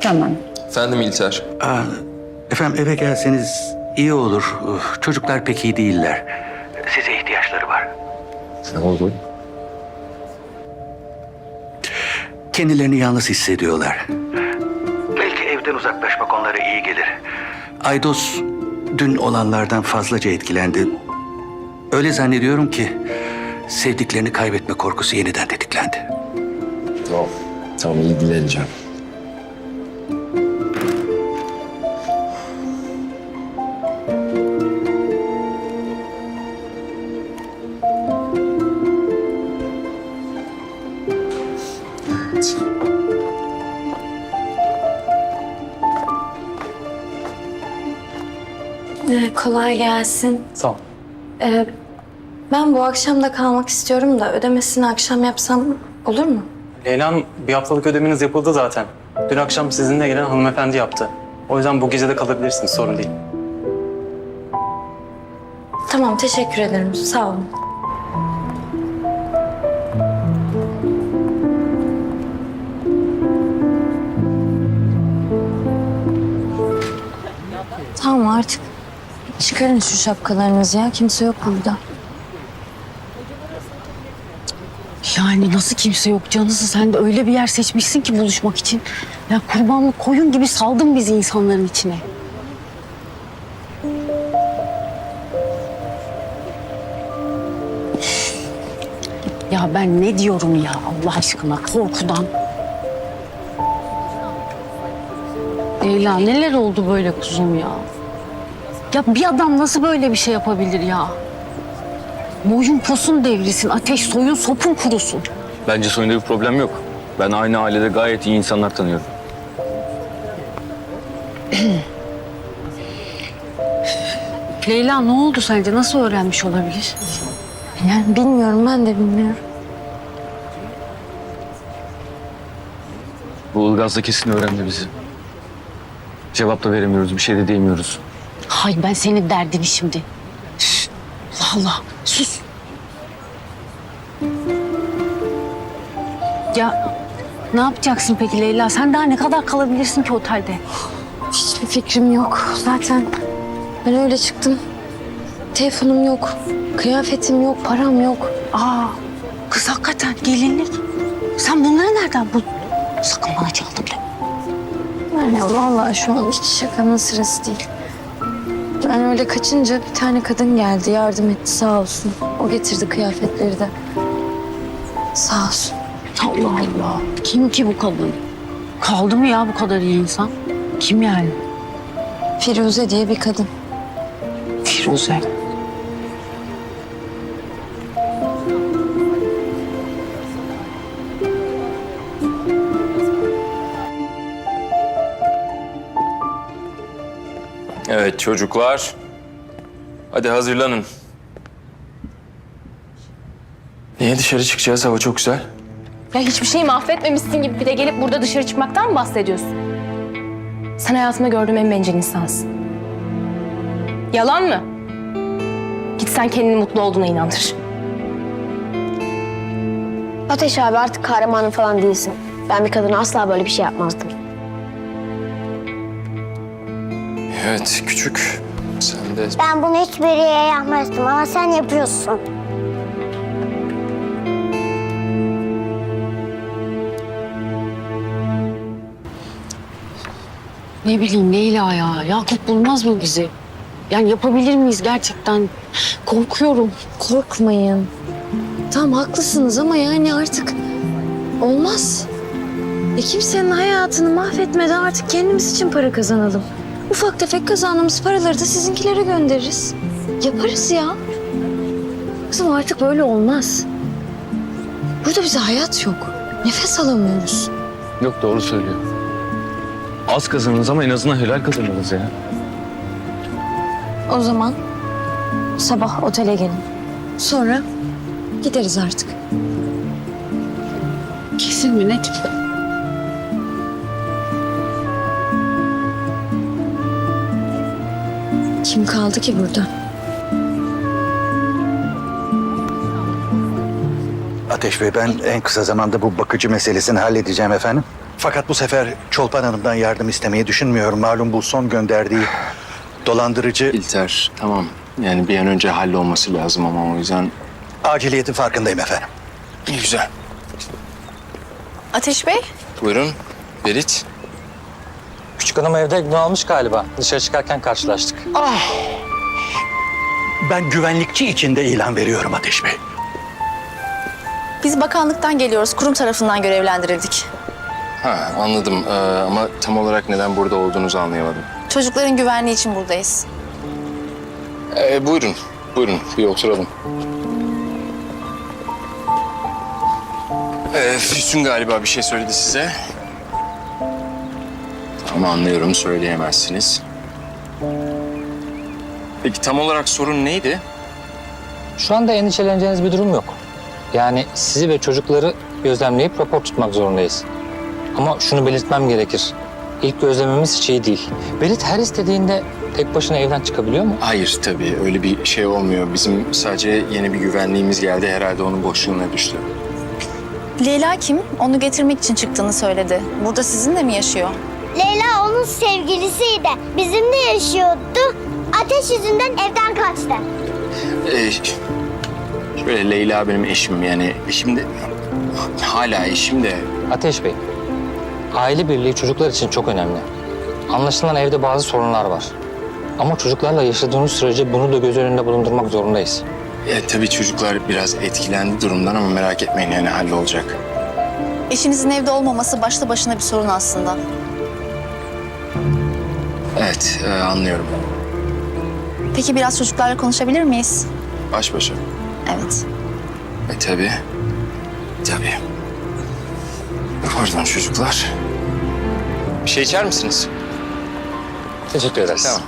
Tamam. Efendim İlter. Aa, efendim eve gelseniz iyi olur. Uh, Çocuklar pek iyi değiller. Size ihtiyaçları var. Ne oldu? Kendilerini yalnız hissediyorlar. Belki evden uzaklaşmak onlara iyi gelir. Aydos dün olanlardan fazlaca etkilendi. Öyle zannediyorum ki sevdiklerini kaybetme korkusu yeniden tetiklendi. Tamam. Tamam ilgileneceğim. Ee, kolay gelsin. Sağ ol. Ee, ben bu akşam da kalmak istiyorum da ödemesini akşam yapsam olur mu? Leyla Hanım bir haftalık ödemeniz yapıldı zaten. Dün akşam sizinle gelen hanımefendi yaptı. O yüzden bu gece de kalabilirsiniz sorun değil. Tamam teşekkür ederim sağ olun. Artık çıkarın şu şapkalarınızı ya kimse yok burada. Yani nasıl kimse yok canısı sen de öyle bir yer seçmişsin ki buluşmak için. Ya kurbanlık koyun gibi saldın bizi insanların içine. Ya ben ne diyorum ya Allah aşkına korkudan. Leyla neler oldu böyle kuzum ya? Ya bir adam nasıl böyle bir şey yapabilir ya? Boyun posun devrilsin, ateş soyun sopun kurusun. Bence soyunda bir problem yok. Ben aynı ailede gayet iyi insanlar tanıyorum. Leyla ne oldu sence? Nasıl öğrenmiş olabilir? Yani bilmiyorum ben de bilmiyorum. Bu Ilgaz da kesin öğrendi bizi. Cevap da veremiyoruz, bir şey de diyemiyoruz. Hay ben senin derdini şimdi. Üf, Allah Allah sus. Ya ne yapacaksın peki Leyla? Sen daha ne kadar kalabilirsin ki otelde? Hiçbir fikrim yok. Zaten ben öyle çıktım. Telefonum yok. Kıyafetim yok, param yok. Aa kız hakikaten gelinlik. Sen bunları nereden buldun? Sakın bana çaldım deme. Yani vallahi şu an hiç şakanın sırası değil. Ben öyle kaçınca bir tane kadın geldi, yardım etti sağ olsun. O getirdi kıyafetleri de. Sağ olsun. Allah Allah. Kim ki bu kadın? Kaldı mı ya bu kadar iyi insan? Kim yani? Firuze diye bir kadın. Firuze. Çocuklar. Hadi hazırlanın. Niye dışarı çıkacağız? Hava çok güzel. Ya hiçbir şeyi mahvetmemişsin gibi bir de gelip burada dışarı çıkmaktan mı bahsediyorsun? Sen hayatımda gördüğüm en bencil insansın. Yalan mı? Git sen kendini mutlu olduğuna inandır. Ateş abi artık kahramanın falan değilsin. Ben bir kadına asla böyle bir şey yapmazdım. Evet küçük. Sen de Ben bunu hiçbiriye yapmazdım ama sen yapıyorsun. Ne bileyim Leyla ya. Yakup bulmaz mı bizi? Yani yapabilir miyiz gerçekten? Korkuyorum. Korkmayın. Tamam haklısınız ama yani artık olmaz. E kimsenin hayatını mahvetmeden artık kendimiz için para kazanalım. Ufak tefek kazandığımız paraları da sizinkilere göndeririz. Yaparız ya. Kızım artık böyle olmaz. Burada bize hayat yok. Nefes alamıyoruz. Yok doğru söylüyor. Az kazanırız ama en azından helal kazanırız ya. O zaman sabah otele gelin. Sonra gideriz artık. Kesin mi net? Kim kaldı ki burada? Ateş Bey ben en kısa zamanda bu bakıcı meselesini halledeceğim efendim. Fakat bu sefer Çolpan Hanım'dan yardım istemeyi düşünmüyorum. Malum bu son gönderdiği dolandırıcı İlter tamam. Yani bir an önce hallolması lazım ama o yüzden... aciliyetin farkındayım efendim. İyi güzel. Ateş Bey, Buyurun. Berit. Küçük hanım evde gün almış galiba. Dışarı çıkarken karşılaştık. Ben güvenlikçi içinde ilan veriyorum Ateş Bey. biz bakanlıktan geliyoruz. Kurum tarafından görevlendirildik. Ha anladım Ee, ama tam olarak neden burada olduğunuzu anlayamadım. Çocukların güvenliği için buradayız. Ee, buyurun. Buyurun bir oturalım. Ee, Füsun galiba bir şey söyledi size. Ama anlıyorum söyleyemezsiniz. Peki tam olarak sorun neydi? Şu anda endişeleneceğiniz bir durum yok. Yani sizi ve çocukları gözlemleyip rapor tutmak zorundayız. Ama şunu belirtmem gerekir. İlk gözlememiz hiç iyi değil. Berit her istediğinde tek başına evden çıkabiliyor mu? Hayır tabii öyle bir şey olmuyor. Bizim sadece yeni bir güvenliğimiz geldi herhalde onun boşluğuna düştü. Leyla kim? Onu getirmek için çıktığını söyledi. Burada sizinle mi yaşıyor? Leyla onun sevgilisiydi. Bizimle yaşıyordu. Ateş yüzünden evden kaçtı. Ee, şöyle Leyla benim eşim yani eşim de hala eşim de Ateş Bey, aile birliği çocuklar için çok önemli. Anlaşılan evde bazı sorunlar var. Ama çocuklarla yaşadığınız sürece bunu da göz önünde bulundurmak zorundayız. E, tabii çocuklar biraz etkilendi durumdan ama merak etmeyin yani hallolacak. Eşinizin evde olmaması başlı başına bir sorun aslında. Evet e, anlıyorum. Peki biraz çocuklarla konuşabilir miyiz? Baş başa. Evet. E tabii. Tabii. Pardon çocuklar. Bir şey içer misiniz? Teşekkür ederiz. Tamam.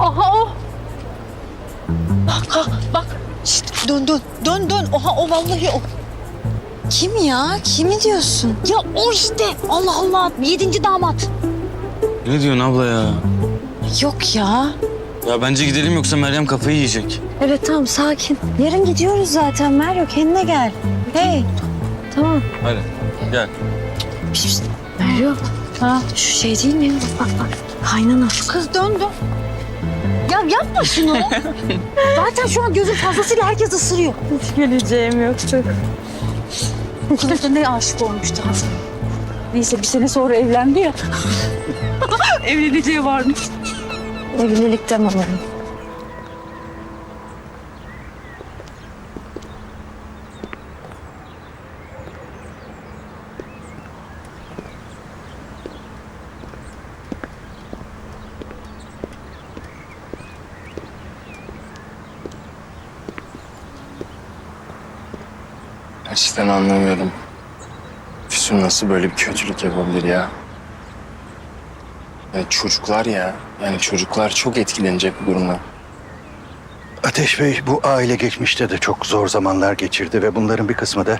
Aha o. Bak ha, bak. Şişt, dön dön. Dön dön. Oha o vallahi o. Kim ya? Kimi diyorsun? Ya o işte. Allah Allah. Yedinci damat. Ne diyorsun abla ya? Yok ya. Ya bence gidelim yoksa Meryem kafayı yiyecek. Evet tamam sakin. Yarın gidiyoruz zaten Meryo kendine gel. Hey. Tamam. Hadi gel. Meryo. Ha. Şu şey değil mi? Bak bak. Kaynana. Kız dön dön. Ya yapma şunu. Zaten şu an gözün fazlasıyla herkes ısırıyor. Geleceğim yoktu. Kız da ne aşık olmuştu Hasan. Neyse bir sene sonra evlendi ya. Evleneceği varmış. Evlilik demem onu. Gerçekten anlamıyorum. Füsun nasıl böyle bir kötülük yapabilir ya? ya? Çocuklar ya. Yani çocuklar çok etkilenecek bu durumdan. Ateş Bey bu aile geçmişte de çok zor zamanlar geçirdi ve bunların bir kısmı da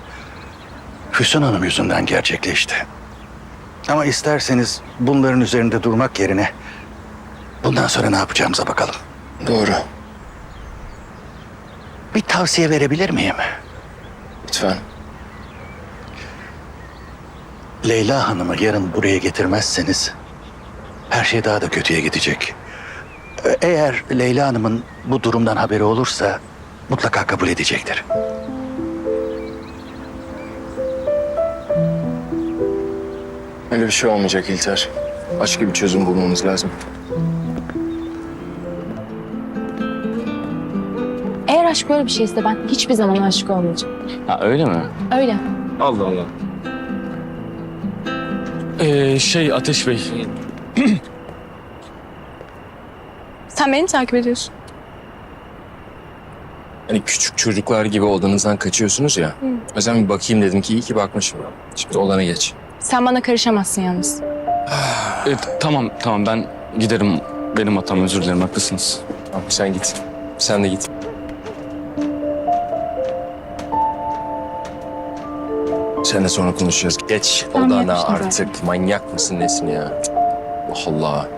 Füsun Hanım yüzünden gerçekleşti. Ama isterseniz bunların üzerinde durmak yerine bundan sonra ne yapacağımıza bakalım. Doğru. Bir tavsiye verebilir miyim? Lütfen. Leyla Hanım'ı yarın buraya getirmezseniz her şey daha da kötüye gidecek. Ee, Eğer Leyla Hanım'ın bu durumdan haberi olursa mutlaka kabul edecektir. Öyle bir şey olmayacak İlter. Başka bir çözüm bulmamız lazım. Eğer aşk böyle bir şeyse ben hiçbir zaman aşık olmayacağım. Ha öyle mi? Öyle. Allah Allah. Ee, şey Ateş Bey. Sen beni takip ediyorsun. Hani küçük çocuklar gibi odanızdan kaçıyorsunuz ya. O yüzden bir bakayım dedim ki iyi ki bakmışım. Şimdi olana geç. Sen bana karışamazsın yalnız. Ee, tamam tamam ben giderim. Benim hatam özür dilerim haklısınız. Tamam sen git. Sen de git. Seninle sonra konuşacağız. Geç Tamam, odana yapmıştım artık. Manyak mısın nesin ya? Allah Allah.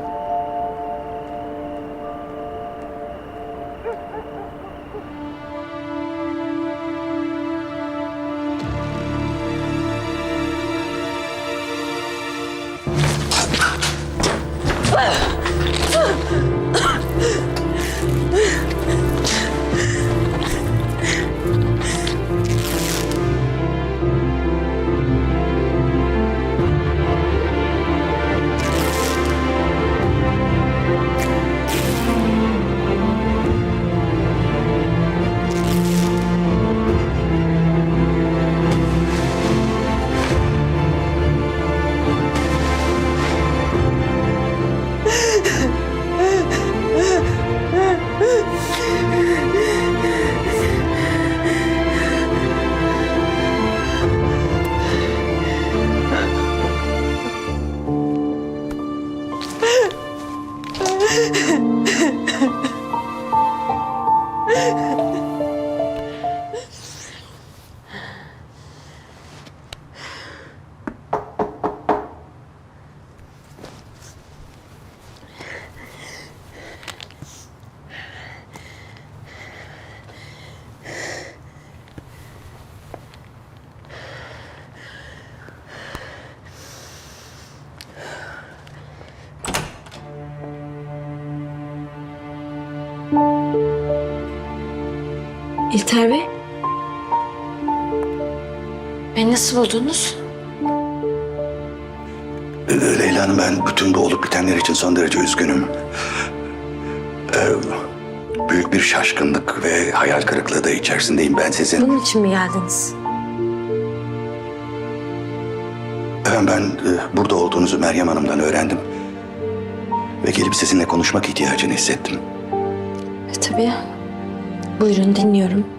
Beni nasıl buldunuz? Ee, Leyla Hanım ben bütün bu olup bitenler için son derece üzgünüm. Ee, büyük bir şaşkınlık ve hayal kırıklığı da içerisindeyim ben sizin. Bunun için mi geldiniz? Efendim ben e, burada olduğunuzu Meryem Hanım'dan öğrendim. Ve gelip sizinle konuşmak ihtiyacını hissettim. E, tabii. Buyurun dinliyorum.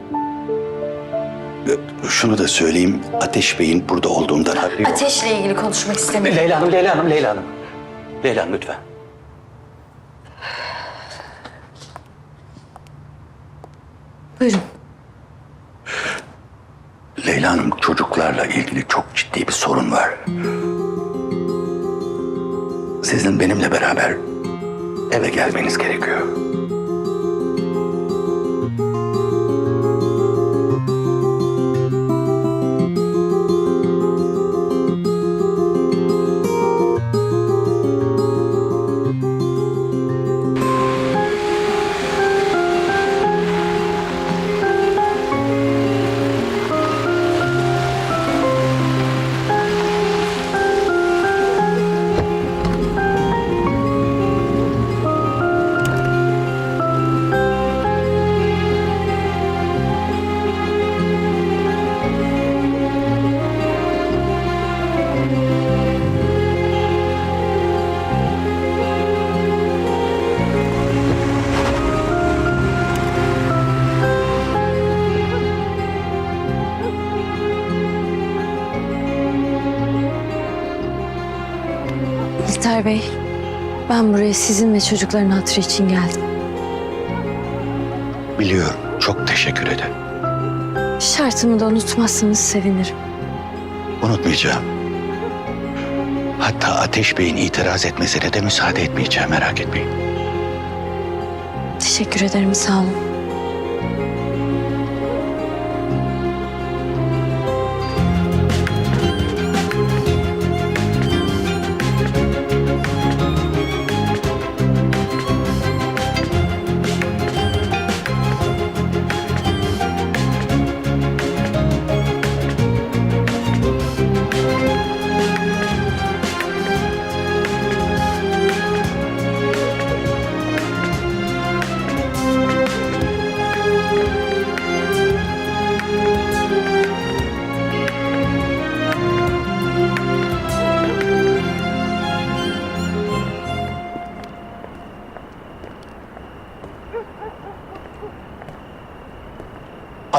Şunu da söyleyeyim, Ateş Bey'in burada olduğundan haberi yok. Ateşle ilgili konuşmak istemiyorum. Leyla Hanım, Leyla Hanım, Leyla Hanım. Leyla Hanım lütfen. Buyurun. Leyla Hanım çocuklarla ilgili çok ciddi bir sorun var. Sizin benimle beraber eve gelmeniz gerekiyor. Ben buraya sizin ve çocukların hatırı için geldim. Biliyorum. Çok teşekkür ederim. Şartımı da unutmazsanız sevinirim. Unutmayacağım. Hatta Ateş Bey'in itiraz etmesine de müsaade etmeyeceğim merak etmeyin. Teşekkür ederim, sağ olun.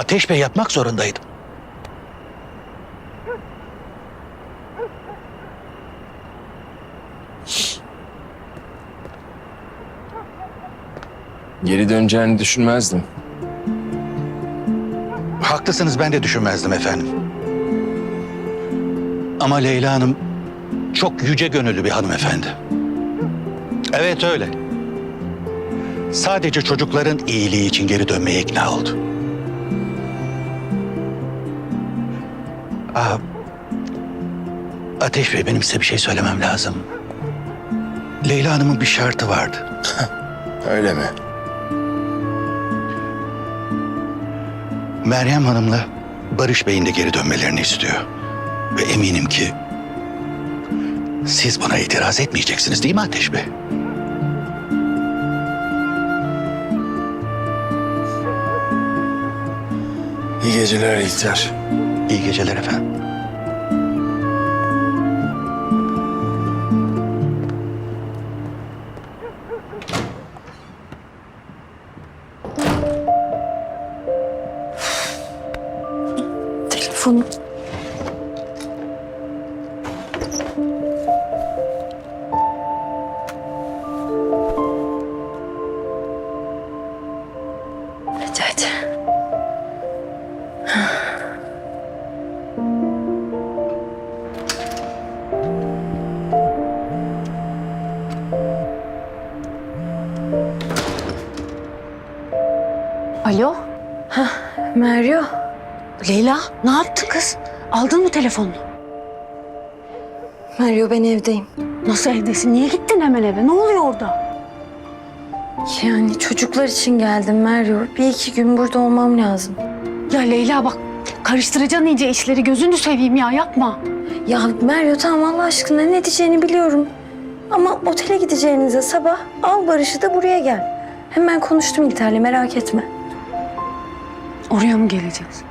Ateş Bey yapmak zorundaydım. Geri döneceğini düşünmezdim. Haklısınız ben de düşünmezdim efendim. Ama Leyla Hanım çok yüce gönüllü bir hanımefendi. Evet öyle. Sadece çocukların iyiliği için geri dönmeye ikna oldu. Ateş Bey benim size bir şey söylemem lazım. Leyla Hanım'ın bir şartı vardı. Öyle mi? Meryem Hanım'la Barış Bey'in de geri dönmelerini istiyor. Ve eminim ki siz buna itiraz etmeyeceksiniz değil mi Ateş Bey? İyi geceler İlter. İyi geceler efendim. Hadi. Alo? Meryo. Leyla ne yaptın kız? Aldın mı telefonunu? Meryo ben evdeyim. Nasıl evdesin? Niye gittin hemen eve? Ne oluyor orada? Yani çocuklar için geldim Meryo. Bir iki gün burada olmam lazım. Ya Leyla bak karıştıracaksın iyice işleri. Gözünü seveyim ya yapma. Ya Meryo tamam Allah aşkına ne diyeceğini biliyorum. Ama otele gideceğinize sabah al Barış'ı da buraya gel. Hemen konuştum İlter'le merak etme. Oraya mı geleceğiz?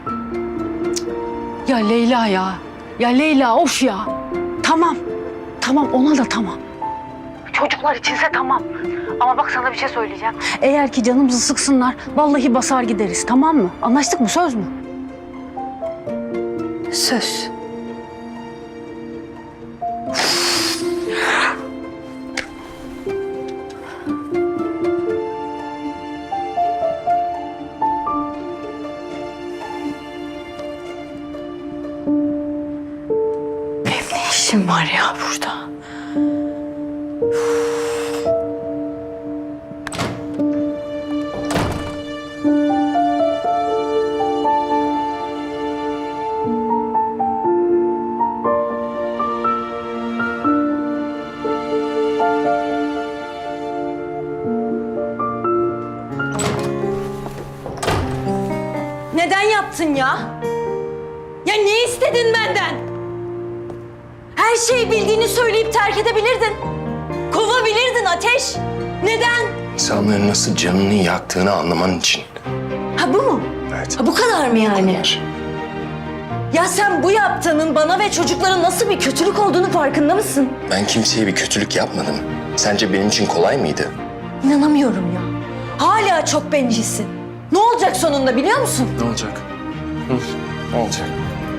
Ya Leyla ya. Ya Leyla of ya. Tamam. Tamam ona da tamam. Çocuklar içinse tamam. Ama bak sana bir şey söyleyeceğim. Eğer ki canımızı sıksınlar vallahi basar gideriz tamam mı? Anlaştık mı söz mü? Söz. İşim var ya burada? Şeyi bildiğini söyleyip terk edebilirdin. Kovabilirdin Ateş. Neden? İnsanların nasıl canını yaktığını anlaman için. Ha bu mu? Evet. Ha bu kadar mı yani? Ya sen bu yaptığının bana ve çocuklara nasıl bir kötülük olduğunu farkında mısın? Ben kimseye bir kötülük yapmadım. Sence benim için kolay mıydı? İnanamıyorum ya. Hala çok bencilsin. Ne olacak sonunda biliyor musun? Ne olacak? Hı, ne olacak?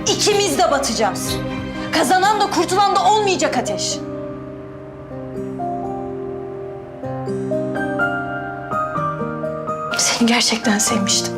İkimiz de batacağız. Kazanan da kurtulan da olmayacak Ateş. Seni gerçekten sevmiştim.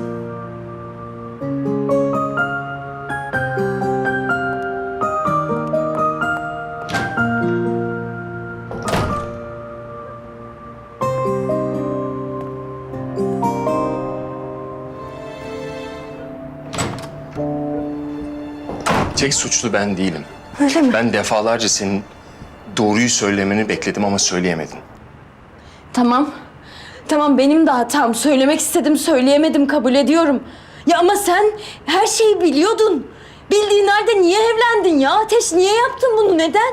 Tek suçlu ben değilim. Öyle mi? Ben defalarca senin doğruyu söylemeni bekledim ama söyleyemedin. Tamam. Tamam benim de hatam. Söylemek istedim, söyleyemedim, kabul ediyorum. Ya ama sen her şeyi biliyordun. Bildiğin halde niye evlendin ya? Ateş niye yaptın bunu? Neden?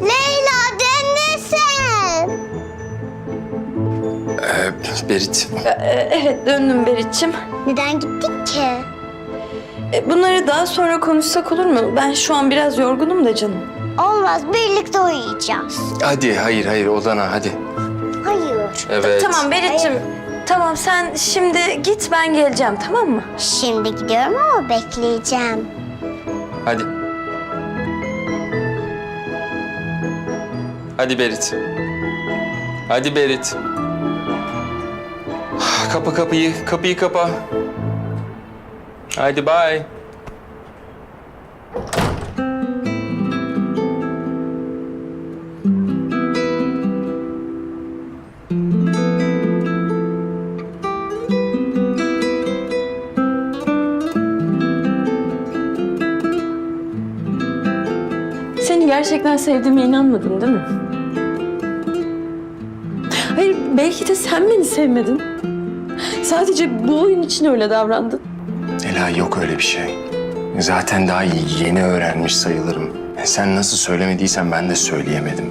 Leyla dönmesin. Ee, Berit, Ee, evet döndüm Berit'ciğim. Neden gittik ki? E, Bunları daha sonra konuşsak olur mu? Ben şu an biraz yorgunum da canım. Olmaz birlikte uyuyacağız. hadi hayır hayır odana hadi. Hayır. Evet. Tamam Berit'ciğim. Tamam sen şimdi git ben geleceğim tamam mı? Şimdi gidiyorum ama bekleyeceğim. Hadi. Hadi Berit. Hadi Berit. Kapa kapıyı, kapıyı kapa. Haydi bye. Seni gerçekten sevdiğime inanmadın değil mi? Hayır belki de sen beni sevmedin. Sadece bu oyun için öyle davrandın. Ela yok öyle bir şey. Zaten daha yeni öğrenmiş sayılırım. Sen nasıl söylemediysen ben de söyleyemedim.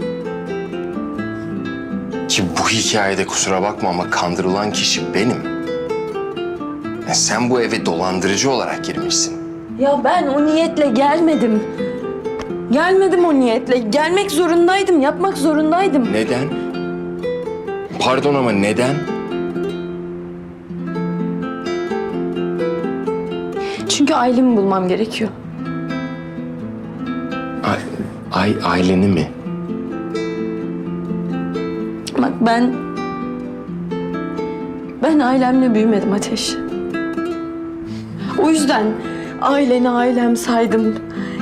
Ki bu hikayede kusura bakma ama kandırılan kişi benim. Ya Sen bu eve dolandırıcı olarak girmişsin. Ya ben o niyetle gelmedim. Gelmedim o niyetle. Gelmek zorundaydım, yapmak zorundaydım. Neden? Pardon ama neden? Çünkü ailemi bulmam gerekiyor. Ay, ay aileni mi? Bak ben... Ben ailemle büyümedim Ateş. O yüzden aileni ailem saydım.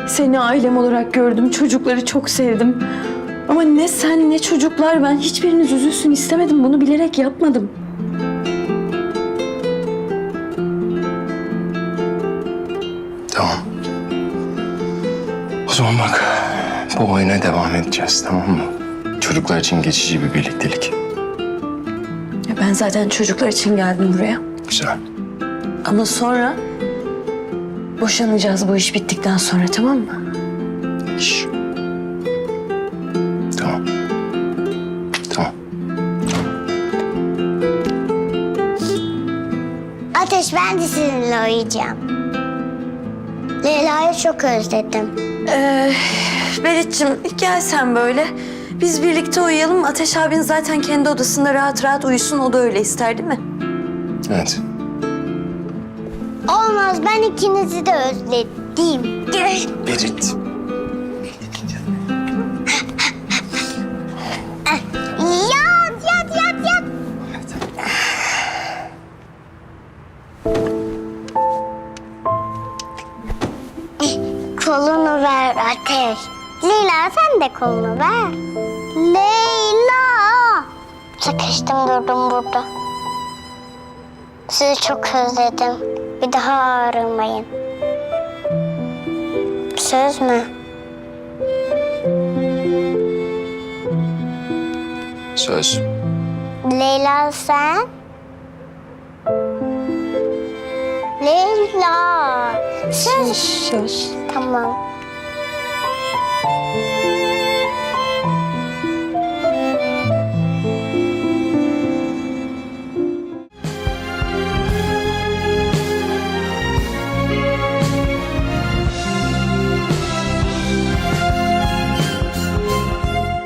Seni ailem olarak gördüm. Çocukları çok sevdim. Ama ne sen ne çocuklar ben hiçbiriniz üzülsün istemedim. Bunu bilerek yapmadım. Zaman bak bu oyuna devam edeceğiz tamam mı? Çocuklar için geçici bir birliktelik. Ya Ben zaten çocuklar için geldim buraya. Güzel. Ama sonra boşanacağız bu iş bittikten sonra tamam mı? İş. Tamam. Tamam. Ateş ben de sizinle uyuyacağım. Leyla'yı çok özledim. Ee, Berit'cim gel sen böyle. Biz birlikte uyuyalım. Ateş abin zaten kendi odasında rahat rahat uyusun. O da öyle ister değil mi? Evet. Olmaz ben ikinizi de özledim. Berit. Leyla sen de kolunu ver. Leyla. Sıkıştım durdum burada. Sizi çok özledim. Bir daha aramayın. Söz mü? Söz. Leyla sen? Leyla. Söz. Söz. Tamam.